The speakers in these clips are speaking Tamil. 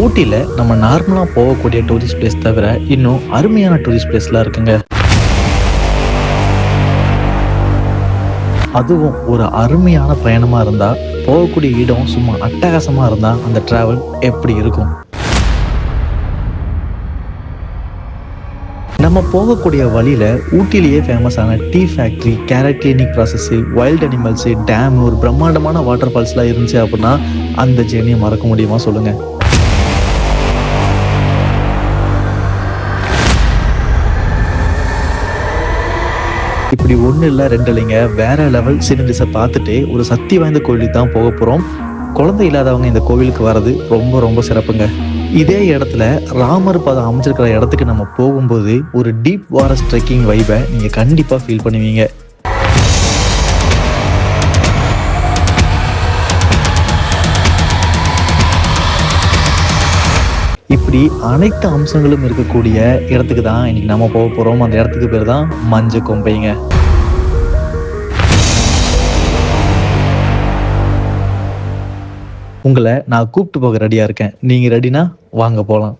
ஊட்டியில் நம்ம நார்மலாக போகக்கூடிய டூரிஸ்ட் பிளேஸ் தவிர இன்னும் அருமையான டூரிஸ்ட் பிளேஸ்லாம் இருக்குங்க. அதுவும் ஒரு அருமையான பயணமாக இருந்தால் போகக்கூடிய இடம் சும்மா அட்டகாசமாக இருந்தால் அந்த ட்ராவல் எப்படி இருக்கும்? நம்ம போகக்கூடிய வழியில் ஊட்டிலேயே ஃபேமஸான tea factory carrot clinic process wild animals dam ஒரு பிரம்மாண்டமான வாட்டர் ஃபால்ஸ்லாம் இருந்துச்சு அப்படின்னா அந்த ஜேர்னியை மறக்க முடியுமா சொல்லுங்கள் இப்படி ஒன்று இல்லை ரெண்டு இல்லைங்க. வேற லெவல் சினிடிஸை பார்த்துட்டு ஒரு சக்தி வாய்ந்த கோயிலுக்கு தான் போக போகிறோம் குழந்தை இல்லாதவங்க இந்த கோவிலுக்கு வர்றது ரொம்ப ரொம்ப சிறப்புங்க. இதே இடத்துல ராமர் பாதம் அமைச்சிருக்கிற இடத்துக்கு நம்ம போகும்போது ஒரு டீப் ஃபாரஸ்ட் ட்ரெக்கிங் வைபை நீங்கள் கண்டிப்பாக ஃபீல் பண்ணுவீங்க. இப்படி அனைத்து அம்சங்களும் இருக்கக்கூடிய இடத்துக்கு தான் இன்னைக்கு நம்ம போக போகிறோம் அந்த இடத்துக்கு பேர் தான் மஞ்ச கொம்பைங்க. உங்களை நான் கூப்பிட்டு போக ரெடியாக இருக்கேன். நீங்கள் ரெடினா வாங்க போகலாம்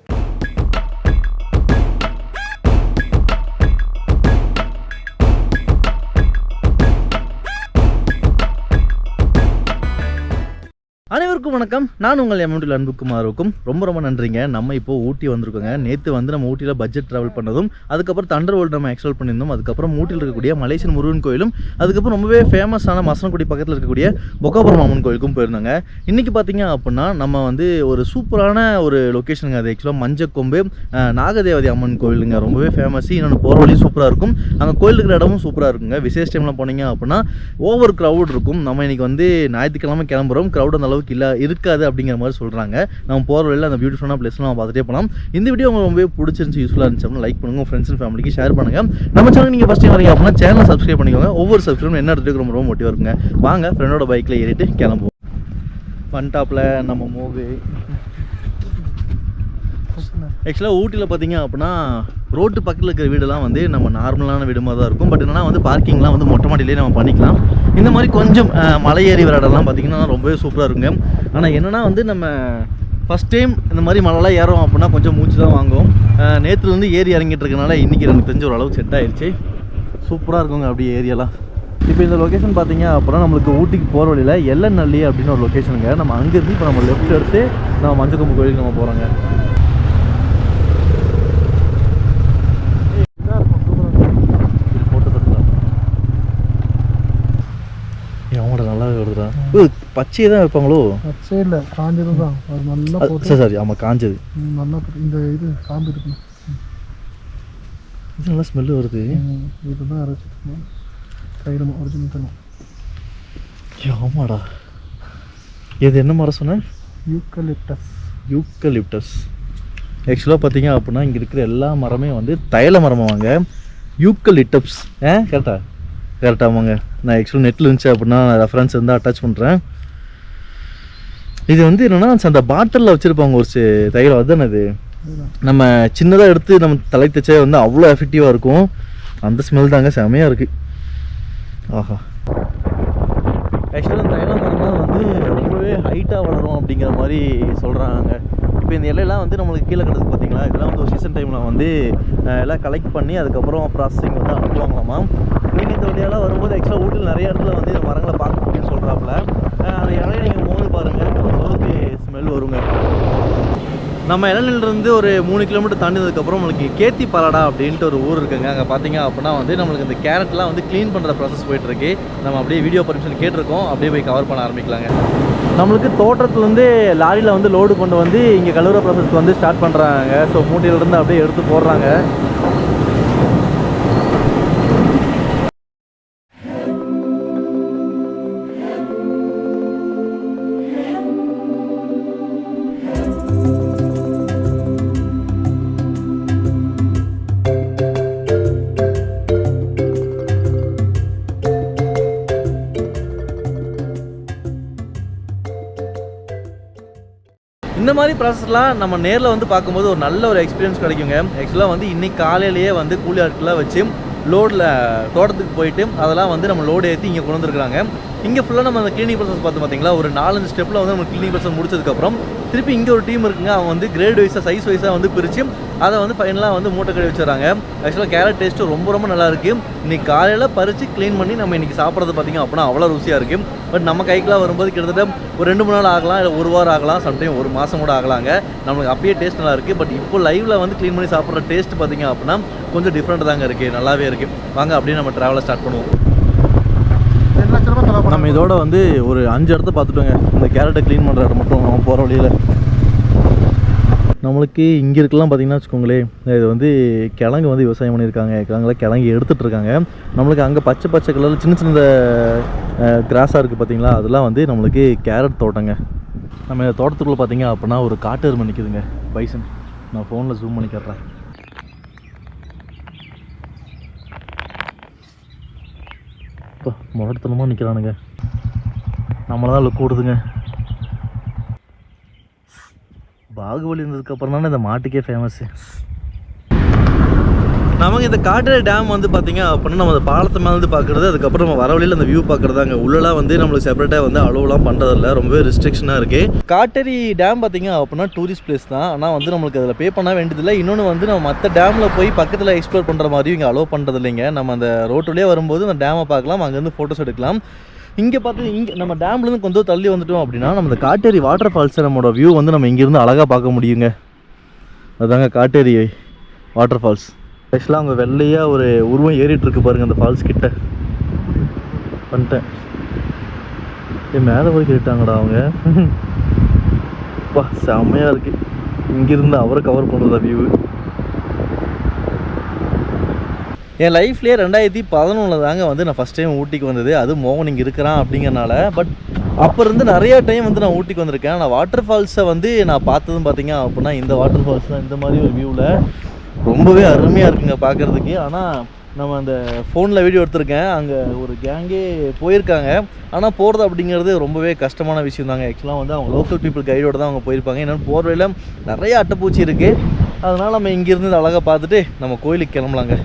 அனைவருக்கும் வணக்கம். நான் உங்கள் எம்எம்டில் அன்புக்குமாருக்கும் ரொம்ப ரொம்ப நன்றிங்க. நம்ம இப்போ ஊட்டி வந்திருக்கோங்க. நேற்று வந்து நம்ம ஊட்டியில் பட்ஜெட் ட்ராவல் பண்ணதும் அதுக்கப்புறம் தண்டர் வேர்ல்டு நம்ம எக்ஸ்ப்ளோர் பண்ணியிருந்தோம். அதுக்கப்புறம் ஊட்டியில் இருக்கக்கூடிய மலேசியன் முருகன் கோயிலும் அதுக்கப்புறம் ரொம்பவே ஃபேமஸான மசனக்குடி பக்கத்தில் இருக்கக்கூடிய பொக்காபுரம் அம்மன் கோயிலுக்கும் போயிருந்தாங்க. இன்றைக்கி பார்த்தீங்க அப்படின்னா நம்ம வந்து ஒரு சூப்பரான ஒரு லொக்கேஷனுங்க அது ஆக்சுவலாக மஞ்சக்கொம்பு நாகதேவதி அம்மன் கோயிலுங்க. ரொம்பவே ஃபேமஸ் இன்னொன்று போகிற வழியும் சூப்பராக இருக்கும். அங்கே கோயில் இருக்கிற இடமும் சூப்பராக இருக்குங்க. விசேஷ டைமில் போனீங்க அப்படின்னா ஓவர் க்ரௌட் இருக்கும். நம்ம இன்னைக்கு வந்து ஞாயிற்றுக்கிழமை கிளம்புறோம். க்ரௌட் அந்த அளவுக்கு இல்லை இருக்காது அப்படிங்கிற மாதிரி சொல்கிறாங்க நம்ம போகிற வழியில் அந்த பியூட்டிஃபுல்லான பிளேஸ்லாம் நம்ம பார்த்துட்டே போகலாம் இந்த வீடியோ உங்களுக்கு ரொம்பவே பிடிச்சிருந்துச்சு யூஸ்ஃபுல்லாக இருந்துச்சு அப்படின்னா லைக் பண்ணுங்க உங்கள் ஃப்ரெண்ட்ஸ் அண்ட் ஃபேமிலிக்கு ஷேர் பண்ணுங்க. நம்ம சேனல் நீங்கள் ஃபஸ்ட் டைம் வரீங்க அப்படின்னா சேனல் சப்ஸ்கிரைப் பண்ணிக்கோங்க. ஒவ்வொரு சப்ஸ்கிரைப் என்ன எடுத்துக்கு ரொம்ப ரொம்ப மோட்டிவாக இருக்குங்க. வாங்க ஃப்ரெண்டோட பைக்கில் ஏறிட்டு கிளம்புவோம். ஒன் டாப்பில் நம்ம மூவி ஆக்சுவலாக ஊட்டியில் பார்த்தீங்க அப்படின்னா ரோட்டு பக்கத்தில் இருக்கிற வீடெல்லாம் வந்து நம்ம நார்மலான வீடு மாதிரி தான் இருக்கும். பட் என்னன்னா வந்து பார்க்கிங்லாம் வந்து மொட்டை மாடியிலே நம்ம பண்ணிக்கலாம். இந்த மாதிரி கொஞ்சம் மலை ஏறி வர இடம்லாம் பார்த்தீங்கன்னா ரொம்பவே சூப்பராக இருக்குங்க. ஆனால் என்னன்னா வந்து நம்ம ஃபஸ்ட் டைம் இந்த மாதிரி மலைலாம் ஏறோம் அப்படின்னா கொஞ்சம் மூச்சு தான் வாங்குவோம் நேற்றுலேருந்து ஏறி இறங்கிட்டு இருக்கனால இன்றைக்கி எனக்கு தெரிஞ்ச ஓரளவுக்கு செட் ஆயிடுச்சு சூப்பராக இருக்குங்க அப்படியே ஏரியாலாம் இப்போ இந்த லொக்கேஷன் பார்த்தீங்க அப்புறம் நம்மளுக்கு ஊட்டிக்கு போகிற வழியில் எல்லநல்லி அப்படின்னு ஒரு லொக்கேஷனுங்க நம்ம அங்கேருந்து இப்போ நம்ம லெஃப்ட் எடுத்து நம்ம மஞ்சக்கொம்பு கோயிலுக்கு நம்ம போகிறோங்க போட்டு தட்டுலாம் எவனோட நல்லாவே வருதுடா ஓ பச்சையே தான் வைப்பாங்களோ பச்சை இல்லை காஞ்சது தான் அது நல்லா சரி சரி ஆமாம் காஞ்சது. நல்லா இந்த இது காம்பு இருக்கணும் இது நல்லா ஸ்மெல்லு வருது. இதுதான் அரைச்சிருக்கணும் கையில் ஒரிஜினல் தரும் ஆமாடா. இது என்ன மரம் சொன்னேன் யூக்கலிப்டஸ் யூக்கலிப்டஸ் ஆக்சுவலாக பார்த்தீங்க அப்படின்னா இங்கே இருக்கிற எல்லா மரமே வந்து தைல மரமாவாங்க யூக்கலிப்டப்ஸ் ஏ கரெக்டா கரெக்டாமாங்க நான் ஆக்சுவலாக நெட்டில் இருந்துச்சு அப்படின்னா ரெஃபரன்ஸ் இருந்தால் அட்டாச் பண்ணுறேன் இது வந்து என்னென்னா அந்த பாட்டிலில் வச்சுருப்பாங்க ஒரு சி- தைலம் அதுதானே அது நம்ம சின்னதாக எடுத்து நம்ம தலை தைச்சா வந்து அவ்வளோ எஃபெக்டிவாக இருக்கும். அந்த ஸ்மெல் தாங்க செமையாக இருக்குது ஆஹா. ஆக்சுவலாக இந்த தைலம் மரம்லாம் வந்து ரொம்பவே ஹைட்டாக வளரும் அப்படிங்கிற மாதிரி சொல்கிறாங்க இப்போ இந்த இலையெல்லாம் வந்து நம்மளுக்கு கீழே கிடக்கு பார்த்தீங்களா இதெல்லாம் வந்து ஒரு சீசன் டைமில் வந்து எல்லாம் கலெக்ட் பண்ணி அதுக்கப்புறம் ப்ராசஸிங் வந்து அனுப்புவாங்களாமா நீங்கள் இந்த வழியெல்லாம் வரும்போது ஆக்சுவலாக ஊட்டில் நிறைய இடத்துல வந்து இந்த மரங்களை பார்க்க முடியும்னு சொல்கிறாப்புல அந்த இலையை நீங்கள் போது பாருங்கள் ஓரளவுக்கு ஸ்மெல் வருங்க நம்ம இளநிலிருந்து ஒரு மூணு கிலோமீட்டர் தாண்டினதுக்கப்புறம் நம்மளுக்கு கேத்தி பலாடா அப்படின்ட்டு ஒரு ஊர் இருக்குங்க. அங்கே பார்த்தீங்க அப்படின்னா வந்து நம்மளுக்கு இந்த கேரட்லாம் வந்து க்ளீன் பண்ணுற ப்ராசஸ் போயிட்டுருக்கு. நம்ம அப்படியே வீடியோ பர்மிஷன் கேட்டிருக்கோம். அப்படியே போய் கவர் பண்ண ஆரம்பிக்கலாங்க. நம்மளுக்கு தோட்டத்துலேருந்து லாரியில் வந்து லோடு கொண்டு வந்து இங்கே கழுவுற ப்ராசஸ்க்கு வந்து ஸ்டார்ட் பண்ணுறாங்க ஸோ மூட்டையிலேருந்து அப்படியே எடுத்து போடுறாங்க. ப்ராசஸ்லாம் நம்ம நேரில் வந்து பார்க்கும்போது ஒரு நல்ல ஒரு எக்ஸ்பீரியன்ஸ் கிடைக்குங்க. ஆக்சுவலாக வந்து இன்னைக்கு காலையிலேயே வந்து கூலி ஆட்களாக வச்சு லோடில் தோட்டத்துக்கு போயிட்டு அதெல்லாம் வந்து நம்ம லோடு ஏற்றி இங்கே கொண்டு வந்துருக்காங்க இங்கே ஃபுல்லாக நம்ம அந்த கிளினிக் ப்ராசஸ் பார்த்து பார்த்தீங்களா ஒரு நாலஞ்சு ஸ்டெப்பில் வந்து நம்ம கிளினிக் ப்ராசஸ் முடிச்சதுக்கப்புறம் திருப்பி இங்கே ஒரு டீம் இருக்குங்க. அவங்க வந்து கிரேட் வைஸாக சைஸ் வைஸாக வந்து பிரித்து அதை வந்து ஃபைனலாக வந்து மூட்டை கழுவி வச்சுறாங்க ஆக்சுவலாக கேரட் டேஸ்ட்டு ரொம்ப ரொம்ப நல்லா இருக்கு. இன்னைக்கு காலையில் பறித்து க்ளீன் பண்ணி நம்ம இன்னைக்கு சாப்பிட்றது பார்த்தீங்க அப்படின்னா அவ்வளோ ருசியாக இருக்குது பட் நம்ம கைக்கெலாம் வரும்போது கிட்டத்தட்ட ஒரு ரெண்டு மூணு நாள் ஆகலாம் இல்லை ஒரு வாரம் ஆகலாம் சம்டைம் ஒரு மாதம் கூட ஆகலாங்க. நம்மளுக்கு அப்பயே டேஸ்ட் நல்லா இருக்குது பட் இப்போ லைவில் வந்து க்ளீன் பண்ணி சாப்பிட்ற டேஸ்ட் பார்த்தீங்க அப்படின்னா கொஞ்சம் டிஃப்ரெண்ட் தாங்க இருக்குது நல்லாவே இருக்குது வாங்க அப்படியே நம்ம ட்ராவலை ஸ்டார்ட் பண்ணுவோம். நம்ம இதோட வந்து ஒரு அஞ்சு இடத்த பார்த்துட்டோங்க. இந்த கேரட்டை க்ளீன் பண்ணுற இடம் மட்டும் நம்ம போகிற வழியில். நம்மளுக்கு இங்கே இருக்கலாம் பார்த்தீங்கன்னா வச்சுக்கோங்களேன் இது வந்து கிழங்கு வந்து விவசாயம் பண்ணியிருக்காங்க. கிழங்குல கிழங்கு எடுத்துகிட்டு இருக்காங்க. நம்மளுக்கு அங்கே பச்சை பச்சை கலரில் சின்ன சின்ன கிராஸாக இருக்குது பார்த்தீங்களா அதெல்லாம் வந்து நம்மளுக்கு கேரட் தோட்டங்க. நம்ம தோட்டத்துக்குள்ளே பார்த்தீங்க அப்படின்னா ஒரு காட்டு எருமை நிற்குதுங்க பைசன் நான் ஃபோனில் ஜூம் பண்ணி காட்டுறேன். இப்போ முரட்டுத்தனமாக நிற்கிறானுங்க நம்மளை தான் லுக் விடுதுங்க பாகுபலி இருந்ததுக்கப்புறம் தானே இந்த மாட்டுக்கே ஃபேமஸ்ஸு நமக்கு இந்த காட்டேரி டேம் வந்து பார்த்திங்க அப்படின்னா நம்ம அந்த பாலத்தை மேலே இருந்து பார்க்குறது அதுக்கப்புறம் நம்ம வர வழியில் அந்த வியூ பார்க்குறதாங்க உள்ளலாம் வந்து நம்மளுக்கு செப்பரேட்டாக வந்து அளவுலாம் பண்ணுறதில்ல ரொம்பவே ரெஸ்ட்ரிக்ஷனாக இருக்குது காட்டேரி டேம் பார்த்திங்க அப்படின்னா டூரிஸ்ட் பிளேஸ் தான். ஆனால் வந்து நம்மளுக்கு அதில் பே பண்ண வேண்டியதில்லை. இன்னொன்று வந்து நம்ம மற்ற டேமில் போய் பக்கத்தில் எக்ஸ்ப்ளோர் பண்ணுற மாதிரியும் இங்கே அலோவ் பண்ணுறது இல்லைங்க நம்ம அந்த ரோட்டுலேயே வரும்போது அந்த டேமை பார்க்கலாம் அங்கேருந்து ஃபோட்டோஸ் எடுக்கலாம். இங்கே பார்த்து இங்கே நம்ம டேம்லேருந்து கொஞ்சம் தள்ளி வந்துட்டோம் அப்படின்னா நம்ம இந்த காட்டேரி வாட்டர் ஃபால்ஸை நம்மளோட வியூ வந்து நம்ம இங்கேருந்து அழகாக பார்க்க முடியுங்க. அதுதாங்க காட்டேரி வாட்டர் ஃபால்ஸ் ஆக்சுவலாக அவங்க வெள்ளையாக ஒரு உருவம் ஏறிட்டுருக்கு பாருங்கள் அந்த ஃபால்ஸ் கிட்ட. வந்துட்டேன். ஏ மேலே போய் கேட்டாங்கடா அவங்க. வா செம்மையாக இருக்குது இங்கேருந்து அவரை கவர் பண்ணுறதா வியூ என் லைஃப்லேயே ரெண்டாயிரத்தி பதினொன்றில் தாங்க வந்து நான் ஃபஸ்ட் டைம் ஊட்டிக்கு வந்தது. அது மோகன் இங்கே இருக்கிறான் அப்படிங்கறனால. பட் அப்போ இருந்து நிறைய டைம் வந்து நான் ஊட்டிக்கு வந்திருக்கேன். நான் வாட்டர் ஃபால்ஸை வந்து நான் பார்த்ததும் பார்த்தீங்க அப்படின்னா இந்த வாட்டர் ஃபால்ஸ் தான் இந்த மாதிரி ஒரு வியூவில் ரொம்பவே அருமையாக இருக்குங்க பார்க்குறதுக்கு. ஆனால் நம்ம அந்த ஃபோனில் வீடியோ எடுத்திருக்கேன். அங்கே ஒரு கேங்கே போயிருக்காங்க. ஆனால் போகிறது அப்படிங்கிறது ரொம்பவே கஷ்டமான விஷயம் தாங்க. ஆக்சுவலாக வந்து அவங்க லோக்கல் பீப்புள் கைடோட தான் அவங்க போயிருப்பாங்க. என்னென்னு போகிற நிறைய அட்டைப்பூச்சி இருக்குது அதனால் நம்ம இங்கேருந்து அழகாக பார்த்துட்டு நம்ம கோயிலுக்கு கிளம்பலாங்க.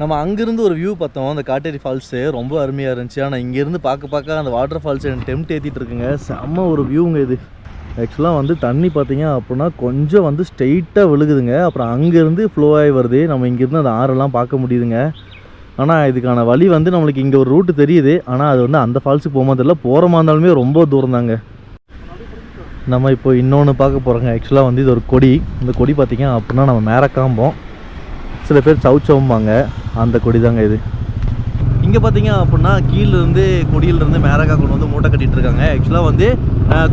நம்ம அங்கேருந்து ஒரு வியூ பார்த்தோம். அந்த காட்டேரி ஃபால்ஸு ரொம்ப அருமையாக இருந்துச்சு. ஆனால் இங்கேருந்து பார்க்க பார்க்க அந்த வாட்டர் ஃபால்ஸ் எனக்கு டெம்ட் ஏற்றிட்டு இருக்குங்க. செம்ம ஒரு வியூங்க இது. ஆக்சுவலாக வந்து தண்ணி பார்த்தீங்க அப்படின்னா கொஞ்சம் வந்து ஸ்ட்ரெயிட்டாக விழுகுதுங்க. அப்புறம் அங்கேருந்து ஃப்ளோ ஆகி வருது. நம்ம இங்கேருந்து அந்த ஆறெல்லாம் பார்க்க முடியுதுங்க. ஆனால் இதுக்கான வழி வந்து நம்மளுக்கு இங்கே ஒரு ரூட்டு தெரியுது. ஆனால் அது வந்து அந்த ஃபால்ஸுக்கு போகும்போது இல்லை போகிறமா இருந்தாலுமே ரொம்ப தூரம் தாங்க. நம்ம இப்போ இன்னொன்று பார்க்க போகிறோங்க ஆக்சுவலாக வந்து இது ஒரு கொடி. இந்த கொடி பார்த்தீங்க அப்படின்னா நம்ம மேரக்காம்போம். சில பேர் சவுச்சவும்பாங்க. அந்த கொடி தாங்க இது. இங்கே பார்த்தீங்க அப்படின்னா கீழேருந்து கொடியிலேருந்து மேரக்கா கொண்டு வந்து மூட்டை கட்டிகிட்டு இருக்காங்க ஆக்சுவலாக வந்து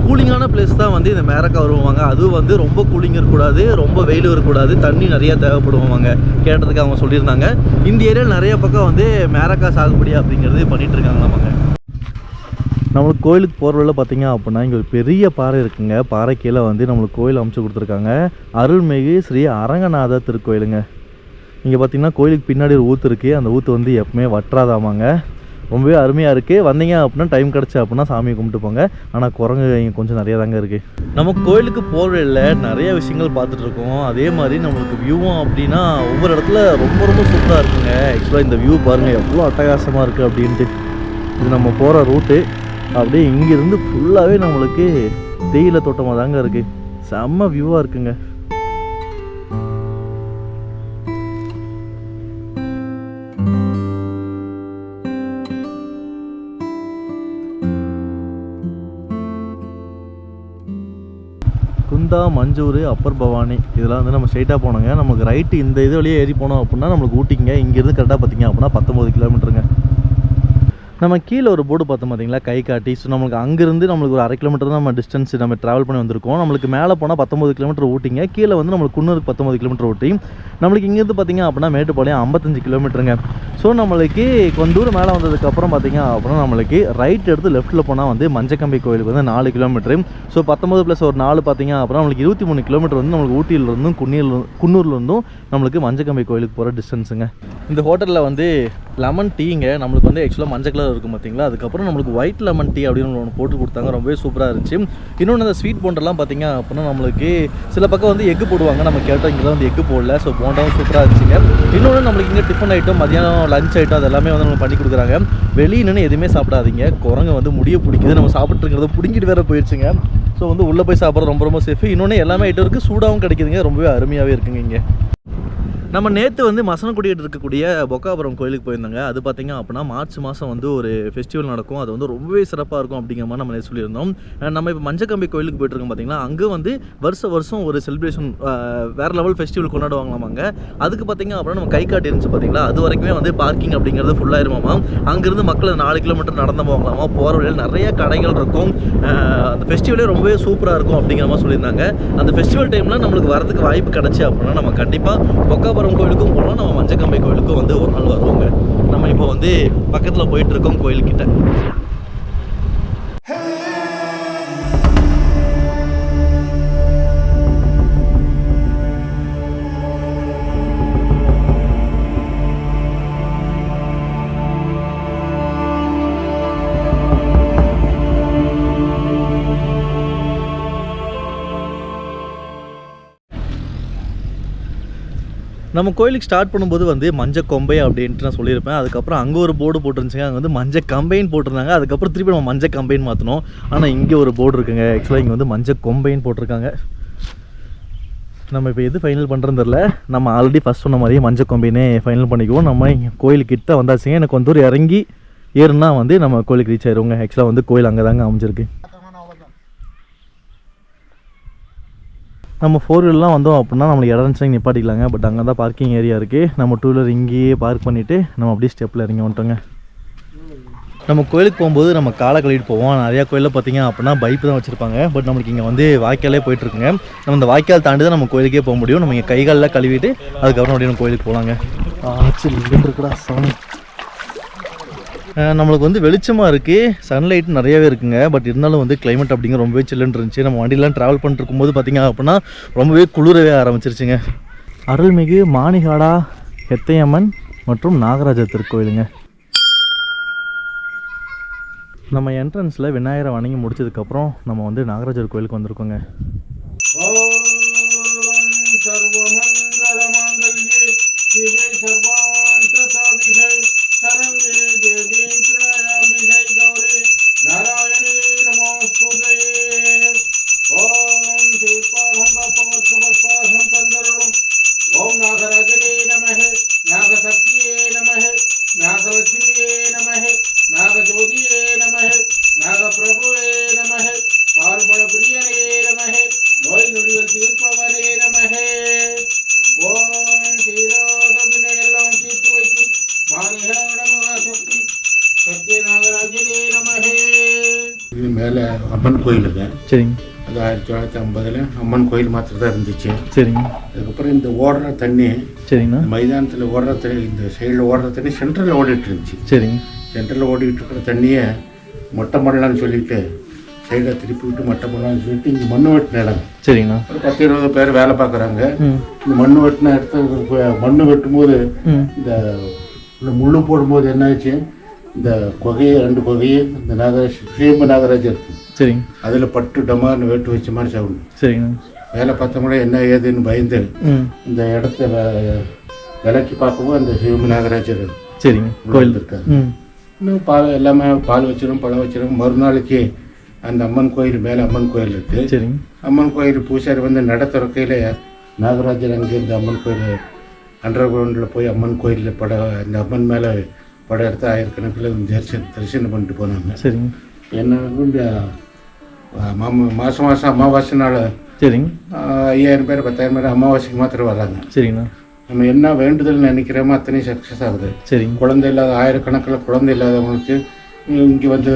கூலிங்கான பிளேஸ் தான் வந்து இந்த மேரக்கா வருவாங்க. அதுவும் வந்து ரொம்ப கூலிங் இருக்கக்கூடாது ரொம்ப வெயில் இருக்கக்கூடாது தண்ணி நிறையா தேவைப்படுவாங்க கேட்டதுக்கு அவங்க சொல்லியிருந்தாங்க. இந்த ஏரியாவில் நிறைய பக்கம் வந்து மேரக்கா சாகுபடி அப்படிங்கிறது பண்ணிகிட்டு இருக்காங்க நமக்கு. நம்மளுக்கு கோயிலுக்கு போகிற பார்த்தீங்க அப்படின்னா இங்கே ஒரு பெரிய பாறை இருக்குங்க. பாறை கீழே வந்து நம்மளுக்கு கோயில் அமைச்சு கொடுத்துருக்காங்க. அருள்மிகு ஸ்ரீ அரங்கநாத திருக்கோயிலுங்க. இங்கே பார்த்தீங்கன்னா கோயிலுக்கு பின்னாடி ஒரு ஊற்று இருக்குது அந்த ஊற்று வந்து எப்பவுமே வற்றாதாமாங்க ரொம்பவே அருமையாக இருக்குது வந்தீங்க அப்படின்னா டைம் கிடச்சி அப்படின்னா சாமியை கும்பிட்டு போங்க. ஆனால் குரங்கு இங்கே கொஞ்சம் நிறைய தாங்க இருக்குது நம்ம கோயிலுக்கு போகிற வழியில் நிறைய விஷயங்கள் பார்த்துட்ருக்கோம் அதே மாதிரி நம்மளுக்கு வியூவும் அப்படின்னா ஒவ்வொரு இடத்துல ரொம்ப ரொம்ப சூப்பராக இருக்குங்க. ஆக்சுவலாக இந்த வியூ பாருங்கள் எவ்வளோ அட்டகாசமாக இருக்குது அப்படின்ட்டு. இது நம்ம போகிற ரூட்டு அப்படியே இங்கேருந்து ஃபுல்லாகவே நம்மளுக்கு தேயிலை தோட்டமாக தாங்க இருக்குது செம்ம வியூவாக இருக்குங்க. குந்தா மஞ்சூர் அப்பர் பவானி இதெல்லாம் வந்து நம்ம ஸ்ட்ரைட்டாக போனோங்க. நமக்கு ரைட்டு இந்த இது வழியே ஏறி போனோம் அப்படின்னா நம்மளுக்கு ஊட்டிங்க. இங்கேருந்து கரெக்டாக பார்த்தீங்க அப்படின்னா பத்தொம்பது கிலோமீட்டருங்க நம்ம கீழே ஒரு போர்டு பார்த்தோம் பார்த்தீங்களா? கை காட்டி. ஸோ நம்மளுக்கு அங்கேருந்து நம்மளுக்கு ஒரு அரை கிலோமீட்டர் தான் நம்ம டிஸ்டன்ஸ் நம்ம ட்ராவல் பண்ணி வந்திருக்கோம். நம்மளுக்கு மேலே போனால் பத்தொம்பது கிலோமீட்டர் ஊட்டிங்க கீழே வந்து நம்மளுக்கு குன்னூருக்கு பத்தொம்பது கிலோமீட்டர் ஊட்டி நம்மளுக்கு இங்கேருந்து பார்த்தீங்க அப்படின்னா மேட்டுப்பாளையம் ஐம்பத்தஞ்சு கிலோமீட்டருங்க ஸோ நம்மளுக்கு கொஞ்சம் தூரம் மேலே வந்ததுக்கப்புறம் பார்த்தீங்க அப்படின்னா நம்மளுக்கு ரைட் எடுத்து லெஃப்ட்டில் போனால் வந்து மஞ்சக்கம்பி கோயிலுக்கு வந்து நாலு கிலோமீட்டர் ஸோ பத்தொம்பது ப்ளஸ் ஒரு நாலு பார்த்தீங்க அப்புறம் நம்மளுக்கு இருபத்தி மூணு கிலோமீட்டர் வந்து நம்மளுக்கு ஊட்டியிலிருந்தும் குன்னியில் குன்னூர்லேருந்தும் நம்மளுக்கு மஞ்சக்கம்பி கோயிலுக்கு போகிற டிஸ்டன்ஸுங்க இந்த ஹோட்டலில் வந்து லெமன் டீங்க நம்மளுக்கு வந்து ஆக்சுவலாக மஞ்சள் கலர் இருக்கும் பார்த்தீங்களா அதுக்கப்புறம் நம்மளுக்கு ஒயிட் லெமன் டீ அப்படின்னு ஒன்று போட்டு கொடுத்தாங்க. ரொம்பவே சூப்பராக இருந்துச்சு. இன்னொன்று அந்த ஸ்வீட் போண்டெல்லாம் பார்த்தீங்க அப்படின்னா நம்மளுக்கு சில பக்கம் வந்து எக்கு போடுவாங்க. நம்ம கேட்டோம் இங்கே வந்து எக்கு போடல. ஸோ போண்டாவும் சூப்பராக இருந்துச்சுங்க. இன்னொன்று நம்மளுக்கு இங்கே டிஃபன் ஐட்டம் மதியானம் லஞ்ச் ஐட்டம் அது எல்லாமே வந்து நம்மளுக்கு பண்ணி கொடுக்குறாங்க. வெளியே நின்று எதுவுமே சாப்பிடாதீங்க. குரங்கு வந்து முடிய பிடிக்குது. நம்ம சாப்பிட்ருக்கிறத பிடிங்கிட்டு வேற போயிடுச்சுங்க ஸோ வந்து உள்ளே போய் சாப்பிட்றது ரொம்ப ரொம்ப சேஃப் இன்னொன்று எல்லாமே ஐட்டம் இருக்குது சூடாகவும் கிடைக்குதுங்க. ரொம்பவே அருமையாகவே இருக்குங்க இங்கே. நம்ம நேற்று வந்து மசனக்குடியில் இருக்கக்கூடிய பொக்காபுரம் கோயிலுக்கு போயிருந்தாங்க. அது பார்த்தீங்க அப்படின்னா மார்ச் மாதம் வந்து ஒரு ஃபெஸ்டிவல் நடக்கும். அது வந்து ரொம்பவே சிறப்பாக இருக்கும் அப்படிங்கிற மாதிரி நம்ம சொல்லியிருந்தோம். நம்ம இப்போ மஞ்சக்கம்பி கோயிலுக்கு போயிட்டு இருக்கோம் பார்த்தீங்களா அங்கே வந்து வருஷ வருஷம் ஒரு செலிப்ரேஷன் வேறு லெவல் ஃபெஸ்டிவல் கொண்டாடுவாங்களாமாங்க. அதுக்கு பார்த்தீங்க அப்படின்னா நம்ம கை காட்டி இருந்துச்சு பார்த்தீங்களா அது வரைக்குமே வந்து பார்க்கிங் அப்படிங்கிறது ஃபுல்லாயிருமாமா அங்கேருந்து மக்கள் நாலு கிலோமீட்டர் நடந்து போகலாமா? போகிற வழியில் நிறைய கடைகள் இருக்கும். அந்த ஃபெஸ்டிவலே ரொம்பவே சூப்பராக இருக்கும் அப்படிங்கிற மாதிரி சொல்லியிருந்தாங்க. அந்த ஃபெஸ்டிவல் டைமில் நம்மளுக்கு வரதுக்கு வாய்ப்பு கிடச்சி அப்படின்னா நம்ம கண்டிப்பாக பொக்காபுரம் கோயிலுக்கும் போகலாம். நம்ம மஞ்சக்கம்பை கோயிலுக்கும் வந்து ஒரு நாள் வருவோங்க. நம்ம இப்போ வந்து பக்கத்தில் போயிட்டு இருக்கோம் கோயில்கிட்ட. நம்ம கோயிலுக்கு ஸ்டார்ட் பண்ணும்போது வந்து மஞ்சள் கொம்பை அப்படின்ட்டு நான் சொல்லியிருப்பேன். அதுக்கப்புறம் அங்கே ஒரு போர்டு போட்டுருந்துச்சுங்க. அங்கே வந்து மஞ்சள் கம்பைன் போட்டிருந்தாங்க. அதுக்கப்புறம் திருப்பி நம்ம மஞ்சள் கம்பைன் மாற்றணும் ஆனால் இங்கே ஒரு போர்டு இருக்குங்க. ஆக்சுவலாக இங்கே வந்து மஞ்சள் கொம்பைன் போட்டிருக்காங்க. நம்ம இப்போ எது ஃபைனல் பண்ணுறதுன்னு தெரில நம்ம ஆல்ரெடி ஃபஸ்ட் சொன்ன மாதிரியே மஞ்சள் கொம்பினே ஃபைனல் பண்ணிக்குவோம். நம்ம கோயிலுக்கிட்ட வந்தாச்சுங்க. எனக்கு வந்து ஒரு இறங்கி ஏறுனா வந்து நம்ம கோயிலுக்கு ரீச் ஆயிடுவோங்க ஆக்சுவலாக வந்து கோயில் அங்கே தாங்க அமைஞ்சிருக்கு. நம்ம ஃபோர் வீலர்லாம் வந்தோம் அப்படின்னா நம்மளுக்கு இடம் நிப்பாட்டிக்கலாங்க. பட் அங்கே தான் பார்க்கிங் ஏரியா இருக்குது நம்ம டூ வீலர் இங்கேயே பார்க் பண்ணிவிட்டு நம்ம அப்படியே ஸ்டெப்பில் இறங்கி வந்துட்டோங்க. நம்ம கோயிலுக்கு போகும்போது நம்ம காலை கழுவிட்டு போவோம். நிறையா கோயிலில் பார்த்தீங்க அப்படின்னா பைப் தான் வச்சுருப்பாங்க. பட் நம்மளுக்கு இங்கே வந்து வாய்க்காலே போயிட்டுருக்குங்க. நம்ம இந்த வாய்க்கால் தாண்டி தான் நம்ம கோயிலுக்கே போக முடியும். நம்ம இங்கே கைகாலெலாம் கழுவிட்டு அதுக்கப்புறம் அப்படியே நம்ம கோயிலுக்கு போகலாங்க ஆச்சு இருக்குடா சாமி நம்மளுக்கு வந்து வெளிச்சமாக இருக்குது சன்லைட் நிறையவே இருக்குங்க. பட் இருந்தாலும் வந்து கிளைமேட் அப்படிங்க ரொம்பவே சில்லுன்னு இருந்துச்சு. நம்ம வண்டியெலாம் ட்ராவல் பண்ணிட்டு போது பார்த்திங்க அப்படின்னா ரொம்பவே குளிரவே ஆரம்பிச்சிருச்சுங்க. அருள்மிகு மாணிகாடா எத்தையம்மன் மற்றும் நாகராஜ திருக்கோயிலுங்க. நம்ம என்ட்ரன்ஸில் விநாயகரை வணங்கி முடிச்சதுக்கப்புறம் நம்ம வந்து நாகராஜர் கோயிலுக்கு வந்திருக்கோங்க. சர்வமங்கலமாங்கல்யே. சர்வ அம்மன் கோயில் இருக்கு சரிங்க. அது ஆயிரத்தி தொள்ளாயிரத்தி ஐம்பதில் அம்மன் கோயில் மாத்திரம் தான் இருந்துச்சு. சரிங்க. அதுக்கப்புறம் இந்த ஓடுற தண்ணி சரிங்கண்ணா மைதானத்தில் ஓடுற தண்ணி இந்த சைடில் ஓடுற தண்ணி சென்ட்ரலில் ஓடிட்டு இருந்துச்சு. சரிங்க. சென்ட்ரலில் ஓடிட்டு இருக்கிற தண்ணியை மொட்டை பண்ணலான்னு சொல்லிட்டு சைடில் திருப்பி விட்டு மொட்டை பண்ணலான்னு சொல்லிட்டு இங்கே மண் வெட்டின இடம். சரிங்கண்ணா ஒரு பத்து இருபது பேர் வேலை பார்க்குறாங்க. இந்த மண் வெட்டின இடத்துல மண் வெட்டும்போது இந்த முள்ளு போடும்போது என்ன ஆச்சு இந்த குகையை ரெண்டு குகையை இந்த நாகராஜ் ஸ்ரீம நாகராஜ் இருக்கு. சரிங்க. அதில் பட்டு டமார்னு வெட்டு வச்ச மாதிரி சவுண்டு சரிங்கண்ணா வேலை பார்த்தவங்களே என்ன ஏதுன்னு பயந்து இந்த இடத்த விலைக்கு பார்க்கவும் அந்த சிவம நாகராஜர் சரிங்க. கோயில். இருக்காரு இன்னும் பால் எல்லாமே பால் வச்சிரும் பழம் வச்சிரும். மறுநாளைக்கு அந்த அம்மன் கோயில் மேலே அம்மன் கோயில் இருக்கு. சரிங்க. அம்மன் கோயில் பூசாரி வந்து நட திறக்கையில் நாகராஜர் அங்கேருந்து அம்மன் கோயில் அண்டர் கிரவுண்டில் போய் அம்மன் கோயிலில் படம் அந்த அம்மன் மேலே படம் எடுத்து ஆயிரக்கணக்கில் தரிசனம் தரிசனம் பண்ணிட்டு போனாங்க. சரிங்க. என்ன மாதம் மாதம் அமாவாசை நாள் சரிங்க. ஐயாயிரம் பேர் பத்தாயிரம் பேர் அமாவாசைக்கு மாத்திரம் வர்றாங்க சரிங்கண்ணா. நம்ம என்ன வேண்டுதல் நினைக்கிறோமோ அத்தனையும் சக்ஸஸ் ஆகுது. சரிங்க. குழந்தை இல்லாத ஆயிரக்கணக்கில் குழந்தை இல்லாதவங்களுக்கு இங்கே வந்து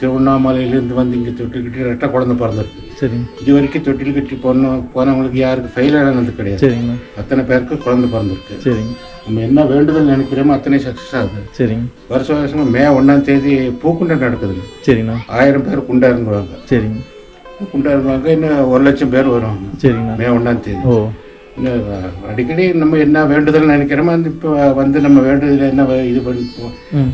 திருவண்ணாமலையிலேருந்து வந்து இங்கே தொட்டில் ரெட்டை குழந்தை பிறந்திருக்கு. சரிங்க. இது வரைக்கும் தொட்டில் கட்டி போன போனவங்களுக்கு யாருக்கு ஃபெயிலாக ஆனது கிடையாது. சரிங்கண்ணா அத்தனை பேருக்கு குழந்தை பிறந்திருக்கு. சரிங்க. நம்ம என்ன வேண்டுதல் நினைக்கிறோமோ அத்தனை சக்ஸஸ் ஆகுது சரிங்க. வருஷ வருஷம் மே ஒன்றாம் தேதி பூக்குண்டை நடக்குதுங்க. சரிங்கண்ணா ஆயிரம் பேர் குண்டா இறங்குவாங்க சரிங்க. குண்டா இறங்குவாங்க இன்னும் ஒரு லட்சம் பேர் வருவாங்க. சரிங்கண்ணா மே ஒன்றாம் தேதி. ஓ. அடிக்கடி நம்ம என்ன வேண்டுதல் நினைக்கிறோமோ அந்த இப்போ வந்து நம்ம வேண்டுதல் என்ன இது பண்ணி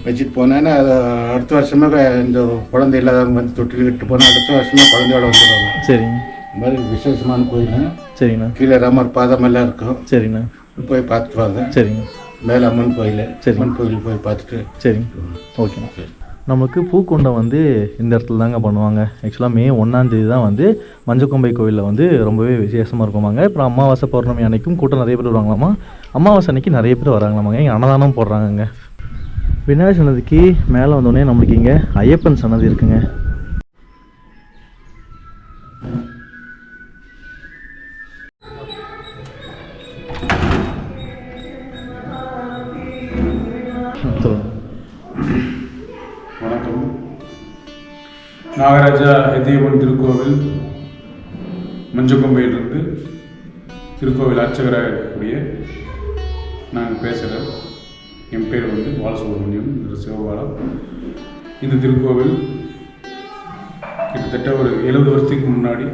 வச்சுட்டு போனேன்னா அது அடுத்த வருஷமே இந்த குழந்தை இல்லாதவங்க வந்து தொட்டில் விட்டு போனால் அடுத்த வருஷமே குழந்தையோட வந்துடுவாங்க. சரிங்க. இந்த மாதிரி விசேஷமான கோயில். சரிங்கண்ணா. கீழே ராமர் பாதம் எல்லாம் இருக்கும். சரிங்கண்ணா. போய் பார்த்துட்டு வாங்க. சரிங்க. மேலே அம்மன் கோயில். சரி. அம்மன் கோயில் போய் பார்த்துட்டு சரிங்க. ஓகேண்ணா. நமக்கு பூக்குண்டம் வந்து இந்த இடத்துல தாங்க பண்ணுவாங்க. ஆக்சுவலாக மே ஒன்றாந்தேதி தான் வந்து மஞ்சக்கொம்பை கோயிலில் வந்து ரொம்பவே விசேஷமாக இருக்குமாங்க. அப்புறம் அமாவாசை பௌர்ணமி அன்னைக்கும் கூட்டம் நிறைய பேர் வருவாங்களாமா? அமாவாசை அன்னைக்கு நிறைய பேர் வராங்களாமாங்க. இங்கே அன்னதானம் போடுறாங்கங்க. விநாயகர் சன்னதிக்கு மேலே வந்தோடனே நம்மளுக்கு இங்கே ஐயப்பன் சன்னதி இருக்குங்க. நாகராஜா எதியம்மன் திருக்கோவில் மஞ்சக்கொம்பையிலிருந்து திருக்கோவில் அர்ச்சகராக இருக்கக்கூடிய நான் பேசுகிறேன் என் பேர் வந்து பாலசுப்ரமணியம் சிவபாலம். இந்த திருக்கோவில். கிட்டத்தட்ட ஒரு எழுபது வருஷத்துக்கு முன்னாடி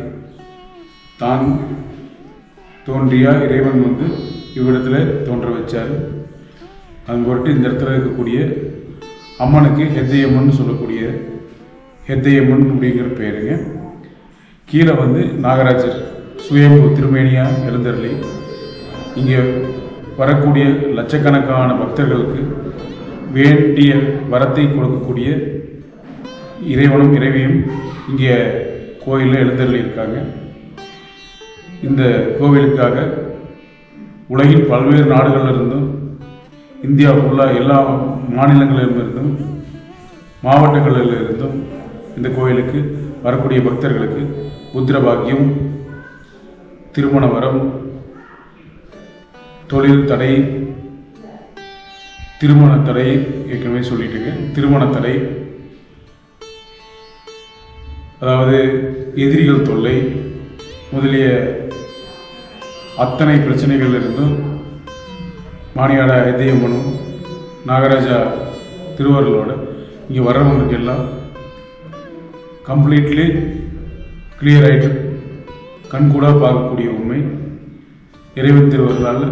தான் தோன்றிய இறைவன் வந்து இவ்விடத்தில் தோன்ற வச்சார். அது பொருட்டு இந்த இடத்துல இருக்கக்கூடிய அம்மனுக்கு ஹெத்தையம்மன் சொல்லக்கூடிய ஹெத்தையம்மன் அப்படிங்கிற பேருங்க. கீழே வந்து நாகராஜர் சுயம்பு திருமேனியா எழுந்தருளி இங்கே வரக்கூடிய லட்சக்கணக்கான பக்தர்களுக்கு வேண்டிய வரத்தை கொடுக்கக்கூடிய இறைவனும் இறைவியும் இங்கே கோயிலில் எழுந்தருளி இருக்காங்க. இந்த கோவிலுக்காக உலகின் பல்வேறு நாடுகளிலிருந்தும் இந்தியா ஃபுல்லாக எல்லா மாநிலங்களிலிருந்தும் மாவட்டங்களிலிருந்தும் இந்த கோயிலுக்கு வரக்கூடிய பக்தர்களுக்கு புத்திர பாக்கியம் திருமண வரம் தொழில் தடை திருமண தடை ஏற்கனவே சொல்லிட்டுங்க திருமண தடை அதாவது எதிரிகள் தொல்லை முதலிய அத்தனை பிரச்சனைகள் இருந்தும் மானியாட ஐதியம்மனும் நாகராஜா திருவருளோட இங்கே வர்றவங்களுக்கு எல்லாம் கம்ப்ளீட்லி கிளியர் ஆகிட்டு கண்கூடாக பார்க்கக்கூடிய உண்மை. இறைவன் திருவர்களால்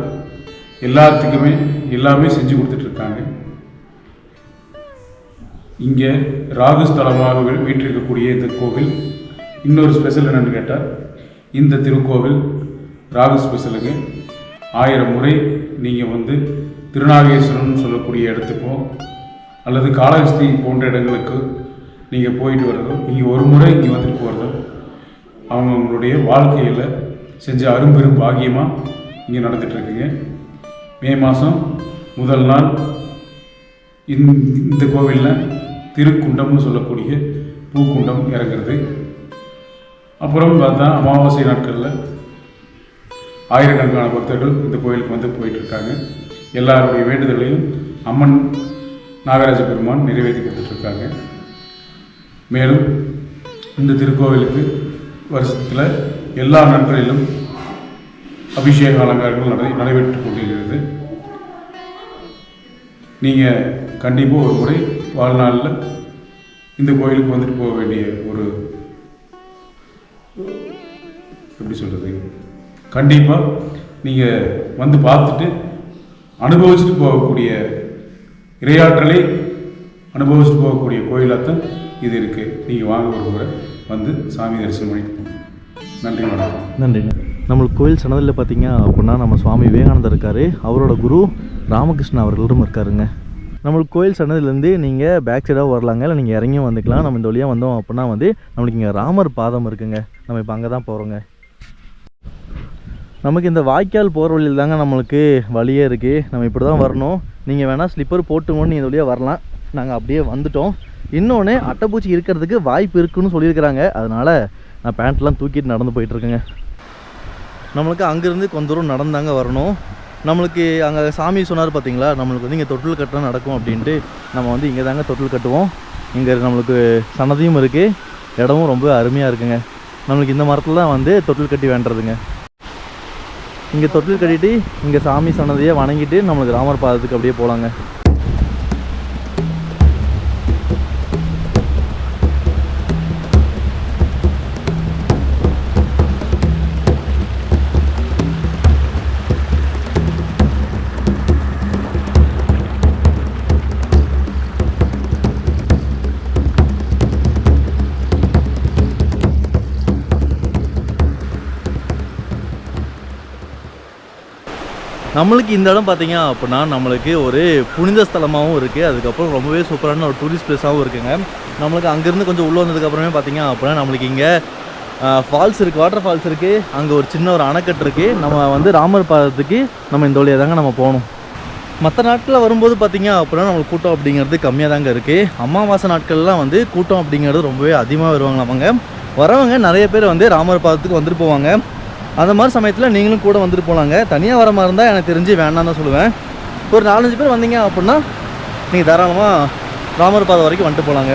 எல்லாத்துக்குமே எல்லாமே செஞ்சு கொடுத்துட்ருக்காங்க. இங்கே ராகு ஸ்தலமாக வீற்றிருக்கக்கூடிய இந்த கோவில் இன்னொரு ஸ்பெஷல் என்னென்னு கேட்டால் இந்த திருக்கோவில் ராகு ஸ்பெஷலுங்க ஆயிரம் முறை நீங்கள் வந்து திருநாகேஸ்வரன் சொல்லக்கூடிய இடத்துக்கோ அல்லது காளஹஸ்தி போன்ற இடங்களுக்கு நீங்கள் போயிட்டு வர்றதோ நீங்கள் ஒரு முறை இங்கே வந்துட்டு போகிறதோ அவங்கவுங்களுடைய வாழ்க்கையில் செஞ்ச அரும்பெரும் பாகியமாக இங்கே நடந்துகிட்ருக்குங்க மே மாதம் முதல் நாள் இந்த இந்த கோவிலில் திருக்குண்டம்னு சொல்லக்கூடிய பூக்குண்டம் இறங்குறது. அப்புறம் பார்த்தா அமாவாசை நாட்களில் ஆயிரக்கணக்கான பக்தர்கள் இந்த கோயிலுக்கு வந்து போயிட்டுருக்காங்க. எல்லாருடைய வேண்டுதலையும் அம்மன் நாகராஜ பெருமான் நிறைவேற்றி கொடுத்துட்ருக்காங்க மேலும் இந்த திருக்கோவிலுக்கு வருஷத்தில் எல்லா நாட்களிலும் அபிஷேக அலங்காரங்கள் நடை நடைபெற்று கொண்டிருக்கிறது. நீங்கள் கண்டிப்பாக ஒரு முறை வாழ்நாளில் இந்த கோயிலுக்கு வந்துட்டு போக வேண்டிய ஒரு எப்படி சொல்கிறது கண்டிப்பாக நீங்கள் வந்து பார்த்துட்டு அனுபவிச்சுட்டு போகக்கூடிய இரையாற்றலை அனுபவிச்சுட்டு போகக்கூடிய கோயிலாக தான் இது இருக்குது நீங்கள் வாங்க ஒரு முறை. வந்து சாமி தரிசனம் பண்ணி நன்றி வணக்கம். நம்மளுக்கு கோயில் சன்னதியில் பார்த்தீங்க அப்படின்னா நம்ம சுவாமி விவேகானந்தர் இருக்கார். அவரோட குரு ராமகிருஷ்ணன் அவர்களிடம் இருக்காருங்க. நம்மளுக்கு கோயில் சன்னதிலேருந்து நீங்கள் பேக் சைடாக வரலாங்க. இல்லை நீங்கள் இறங்கியும் வந்துக்கலாம். நம்ம இந்த வழியாக வந்தோம் அப்படின்னா வந்து நம்மளுக்கு இங்கே ராமர் பாதம் இருக்குங்க. நம்ம இப்போ அங்கே தான் போகிறோங்க நமக்கு இந்த வாய்க்கால் போகிற வழியில் தாங்க நம்மளுக்கு வழியே இருக்குது நம்ம இப்படி தான் வரணும். நீங்கள் வேணால் ஸ்லிப்பர் போட்டுங்கன்னு இந்த வழியாக வரலாம். நாங்கள் அப்படியே வந்துட்டோம். இன்னொன்று அட்டைப்பூச்சி இருக்கிறதுக்கு வாய்ப்பு இருக்குன்னு சொல்லியிருக்கிறாங்க. அதனால் நான் பேண்ட்லாம் தூக்கிட்டு நடந்து போயிட்டுருக்கேங்க. நம்மளுக்கு அங்கேருந்து கொஞ்ச தூரம் நடந்தாங்க வரணும். நம்மளுக்கு அங்கே சாமி சொன்னார் பார்த்தீங்களா நம்மளுக்கு வந்து இங்கே தொட்டில் கட்டலாம் நடக்கும் அப்படின்ட்டு நம்ம வந்து இங்கே தாங்க தொட்டில் கட்டுவோம். இங்கே நம்மளுக்கு சன்னதியும் இருக்குது இடமும் ரொம்ப அருமையாக இருக்குங்க. நம்மளுக்கு இந்த மரத்தில் தான் வந்து தொட்டில் கட்டி வேண்டுறதுங்க. இங்கே தொட்டில் கட்டிட்டு இங்கே சாமி சன்னதியை வணங்கிட்டு நம்மளுக்கு ராமர் பாதத்துக்கு அப்படியே போகலாங்க நம்மளுக்கு இந்த இடம் பார்த்தீங்க அப்படின்னா நம்மளுக்கு ஒரு புனித ஸ்தலமாகவும் இருக்குது அதுக்கப்புறம் ரொம்பவே சூப்பரான ஒரு டூரிஸ்ட் பிளேஸாகவும் இருக்குங்க. நம்மளுக்கு அங்கேருந்து கொஞ்சம் உள்ளே வந்ததுக்கப்புறமே பார்த்தீங்க அப்படின்னா நம்மளுக்கு இங்கே ஃபால்ஸ் இருக்குது வாட்டர் ஃபால்ஸ் இருக்குது அங்கே ஒரு சின்ன ஒரு அணைக்கட்டு இருக்குது நம்ம வந்து ராமர் பாதத்துக்கு நம்ம இந்த வழியாக தாங்க நம்ம போகணும். மற்ற நாட்களில் வரும்போது பார்த்திங்க அப்படின்னா நம்மளுக்கு கூட்டம் அப்படிங்கிறது கம்மியாக தாங்க இருக்குது அமாவாசை நாட்கள்லாம் வந்து கூட்டம் அப்படிங்கிறது ரொம்பவே அதிகமாக வருவாங்க வருவாங்களாமாங்க வரவங்க நிறைய பேர் வந்து ராமர் பாதத்துக்கு வந்துட்டு போவாங்க. அந்த மாதிரி சமயத்தில் நீங்களும் கூட வந்துட்டு போகலாங்க தனியாக வர மாதிரி இருந்தால் எனக்கு தெரிஞ்சு வேண்டாம் தான் சொல்லுவேன். ஒரு நாலஞ்சு பேர் வந்தீங்க அப்படின்னா நீங்கள் தாராளமாக ராமர் பாதை வரைக்கும் வந்துட்டு போகலாங்க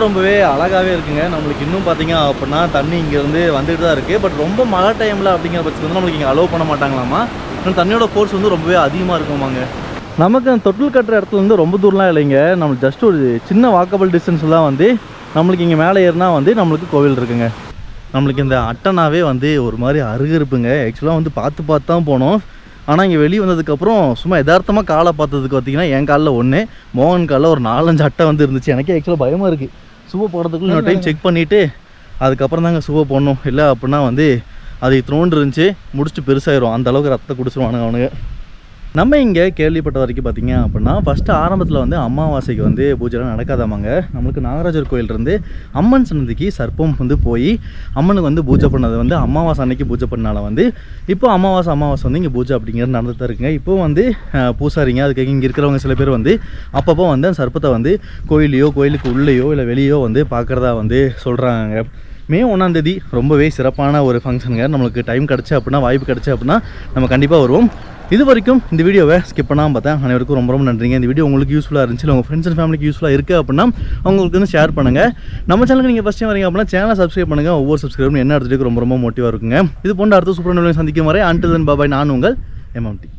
ரொம்ப ரொம்பவே அழகாகவே இருக்குங்க. நம்மளுக்கு இன்னும் பார்த்தீங்க அப்படின்னா தண்ணி இங்கேருந்து வந்துட்டு தான் இருக்குது பட் ரொம்ப மழை டைமில் அப்படிங்கிற பட்சத்தில் வந்து நம்மளுக்கு இங்கே அலோவ் பண்ண மாட்டாங்களாமா? இன்னும் தண்ணியோட ஃபோர்ஸ் வந்து ரொம்பவே அதிகமாக இருக்குமாங்க. நமக்கு அந்த தொட்டில் கட்டுற இடத்துல வந்து ரொம்ப தூரம்லாம் இல்லைங்க. நம்மளுக்கு ஜஸ்ட் ஒரு சின்ன வாக்கபிள் டிஸ்டன்ஸில் தான் வந்து நம்மளுக்கு இங்கே மேலே ஏறினா வந்து நம்மளுக்கு கோவில் இருக்குங்க. நம்மளுக்கு இந்த அட்டனாவே வந்து ஒரு மாதிரி அருகருப்புங்க. ஆக்சுவலாக வந்து பார்த்து பார்த்து தான் போனோம். ஆனால் இங்கே வெளியே வந்ததுக்கப்புறம் சும்மா யதார்த்தமாக காலை பார்த்ததுக்கு பார்த்தீங்கன்னா என் காலில் ஒன்று மோகன் காலில் ஒரு நாலஞ்சு அட்டை வந்து இருந்துச்சு. எனக்கே ஆக்சுவலாக பயமாக இருக்குது சுவை போடுறதுக்குள்ள இன்னொரு டைம் செக் பண்ணிவிட்டு அதுக்கப்புறம் தாங்க சுவை போடணும். இல்லை அப்படின்னா வந்து அது இத்தினோண்டு இருந்துச்சு முடிச்சுட்டு பெருசாயிரும். அந்த அளவுக்கு ரத்தத்தை குடிச்சிருவானுங்க அவனுங்க. நம்ம இங்கே கேள்விப்பட்ட வரைக்கும் பார்த்தீங்க அப்படின்னா ஃபஸ்ட்டு ஆரம்பத்தில் வந்து அமாவாசைக்கு வந்து பூஜைலாம் நடக்காதாமாங்க. நம்மளுக்கு நாகராஜர் கோயிலிருந்து அம்மன் சன்னதிக்கு சர்ப்பம் வந்து போய் அம்மனுக்கு வந்து பூஜை பண்ணது வந்து அமாவாசை அன்னைக்கு பூஜை பண்ணால வந்து இப்போ அமாவாசை அமாவாசை வந்து இங்கே பூஜை அப்படிங்கிறது நடந்துட்டு இருக்குங்க. இப்போ வந்து பூசாரிங்க அதுக்கு இங்கே இருக்கிறவங்க சில பேர் வந்து அப்பப்போ வந்து அந்த சர்ப்பத்தை வந்து கோயிலையோ கோயிலுக்கு உள்ளேயோ இல்லை வெளியோ வந்து பார்க்குறதா வந்து சொல்கிறாங்க மே ஒன்றாந்தேதி ரொம்பவே சிறப்பான ஒரு ஃபங்க்ஷனுங்க நம்மளுக்கு டைம் கிடச்சி அப்படின்னா வாய்ப்பு கிடச்சி அப்படின்னா நம்ம கண்டிப்பாக வருவோம். இது வரைக்கும் இந்த வீடியோவை ஸ்கிப் பண்ணாமல் பார்த்தேன். அனைவருக்கும் ரொம்ப ரொம்ப நன்றிங்க. இந்த வீடியோ உங்களுக்கு யூஸ்ஃபுல்லாக இருந்துச்சு இல்லை உங்கள் ஃப்ரெண்ட்ஸ் அண்ட் ஃபேமிலிக்கு யூஸ்ஃபுல்லாக இருக்குது அப்படின்னா அவங்களுக்கு வந்து ஷேர் பண்ணுங்கள் நம்ம சேனலுக்கு நீங்கள் ஃபஸ்ட் டைம் வரீங்க அப்படின்னா சேனலை சப்ஸ்கிரைப் பண்ணுங்கள் ஒவ்வொரு சப்ஸ்கிரைபும் என்ன எடுத்துட்டு ரொம்ப ரொம்ப மோட்டிவாக இருக்குங்க. இது போன்ற அடுத்த சூப்பர் சந்திக்கும் வரை அன்டில் பாபாய் நான் உங்கள் எம்எம்டி